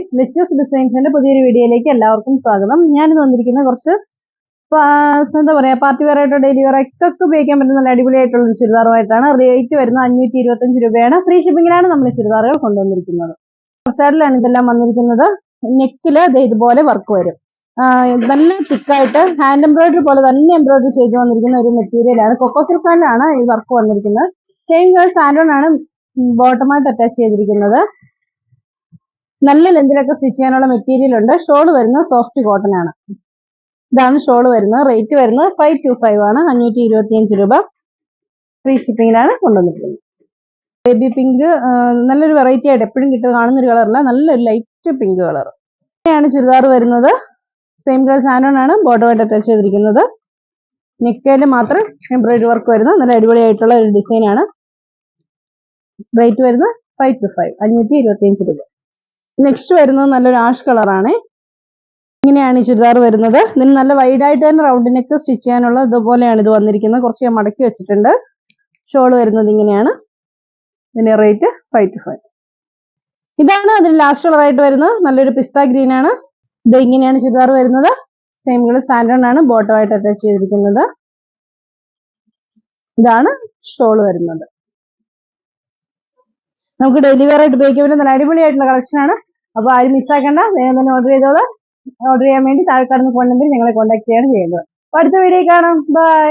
Guys മെച്ചൂസ് ഡിസൈൻസിന്റെ പുതിയൊരു വീഡിയോയിലേക്ക് എല്ലാവർക്കും സ്വാഗതം. ഞാനിന്ന് വന്നിരിക്കുന്ന കുറച്ച് എന്താ പറയാ പാർട്ടി വെയർ ആയിട്ടോ ഡെയിലി വെയർ ഒക്കെ ഉപയോഗിക്കാൻ പറ്റുന്ന നല്ല അടിപൊളിയായിട്ടുള്ള ഒരു ചുരിദാറുമായിട്ടാണ്. റേറ്റ് വരുന്നത് അഞ്ഞൂറ്റി ഇരുപത്തഞ്ച് രൂപയാണ് ഫ്രീ ഷിപ്പിംഗിലാണ് നമ്മൾ ചുരിദാറുകൾ കൊണ്ടുവന്നിരിക്കുന്നത്. കുറച്ചാടിലാണ് ഇതെല്ലാം വന്നിരിക്കുന്നത്. നെക്കിൽ ഇതുപോലെ വർക്ക് വരും. നല്ല തിക്കായിട്ട് ഹാൻഡ് എംബ്രോയിഡറി പോലെ തന്നെ എംബ്രോയിഡറി ചെയ്തു വന്നിരിക്കുന്ന ഒരു മെറ്റീരിയലാണ് കൊക്കോ സിൽക്കാനിലാണ് ഈ വർക്ക് വന്നിരിക്കുന്നത്. സെയിം ഗേൾസ് സാൻഡോൺ ആണ് ബോട്ടമായിട്ട് അറ്റാച്ച് ചെയ്തിരിക്കുന്നത്. നല്ല ലെന്തിലൊക്കെ സ്റ്റിച്ച് ചെയ്യാനുള്ള മെറ്റീരിയൽ ഉണ്ട്. ഷോൾ വരുന്നത് സോഫ്റ്റ് കോട്ടൺ ആണ്. ഇതാണ് ഷോൾ വരുന്നത്. റേറ്റ് വരുന്നത് ഫൈവ് ടു ഫൈവ് ആണ്. അഞ്ഞൂറ്റി ഇരുപത്തിയഞ്ച് രൂപ. ഫ്രീ ഷിപ്പിംഗിലാണ് കൊണ്ടുവന്നിട്ടുള്ളത് ബേബി പിങ്ക് നല്ലൊരു വെറൈറ്റി ആയിട്ട് എപ്പോഴും കിട്ടുക കാണുന്നൊരു കളറല്ല നല്ലൊരു ലൈറ്റ് പിങ്ക് കളർ ഇങ്ങനെയാണ് ചുരിദാർ വരുന്നത്. സെയിം കളർ ആണ് ബോട്ടമായിട്ട് അറ്റാച്ച് ചെയ്തിരിക്കുന്നത്. നെക്കയിൽ മാത്രം എംബ്രോയിഡറി വർക്ക് വരുന്ന നല്ല അടിപൊളിയായിട്ടുള്ള ഒരു ഡിസൈനാണ് റേറ്റ് വരുന്നത് ഫൈവ് ടു ഫൈവ് അഞ്ഞൂറ്റി ഇരുപത്തിയഞ്ച് രൂപ. നെക്സ്റ്റ് വരുന്നത് നല്ലൊരു ആഷ് കളറാണ് ഇങ്ങനെയാണ് ഈ ചുരിദാർ വരുന്നത്. ഇതിന് നല്ല വൈഡ് ആയിട്ട് തന്നെ റൗണ്ട് നെക്ക് സ്റ്റിച്ച് ചെയ്യാനുള്ള ഇതുപോലെയാണ് ഇത് വന്നിരിക്കുന്നത്. കുറച്ച് ഞാൻ മടക്കി വെച്ചിട്ടുണ്ട്. ഷോൾ വരുന്നത് ഇങ്ങനെയാണ്. ഇതിന്റെ റേറ്റ് ഫൈവ് ടു ഫൈവ് ഇതാണ് അതിന് ലാസ്റ്റ് കളറായിട്ട് വരുന്നത്. നല്ലൊരു പിസ്ത ഗ്രീൻ ആണ്. ഇത് ഇങ്ങനെയാണ് ചുരിദാർ വരുന്നത്. സെയിം കളർ സാൻഡൺ ആണ്. ബോട്ടം ആയിട്ട് അറ്റാച്ച് ചെയ്തിരിക്കുന്നത്. ഇതാണ് ഷോൾ വരുന്നത്. നമുക്ക് ഡെലിവറി ആയിട്ട് ഉപയോഗിക്കാൻ പറ്റുന്ന നല്ല അടിപൊളിയായിട്ടുള്ള കളക്ഷൻ ആണ് അപ്പൊ ആരും മിസ്സാക്കണ്ട വേഗം തന്നെ ഓർഡർ ചെയ്തോളൂ. ഓർഡർ ചെയ്യാൻ വേണ്ടി താഴെ കാണുന്ന ഫോൺ നമ്പറിൽ ഞങ്ങളെ കോൺടാക്ട് ചെയ്യാണ് ചെയ്യുന്നത്. അപ്പൊ അടുത്ത വീഡിയോ കാണാം. ബൈ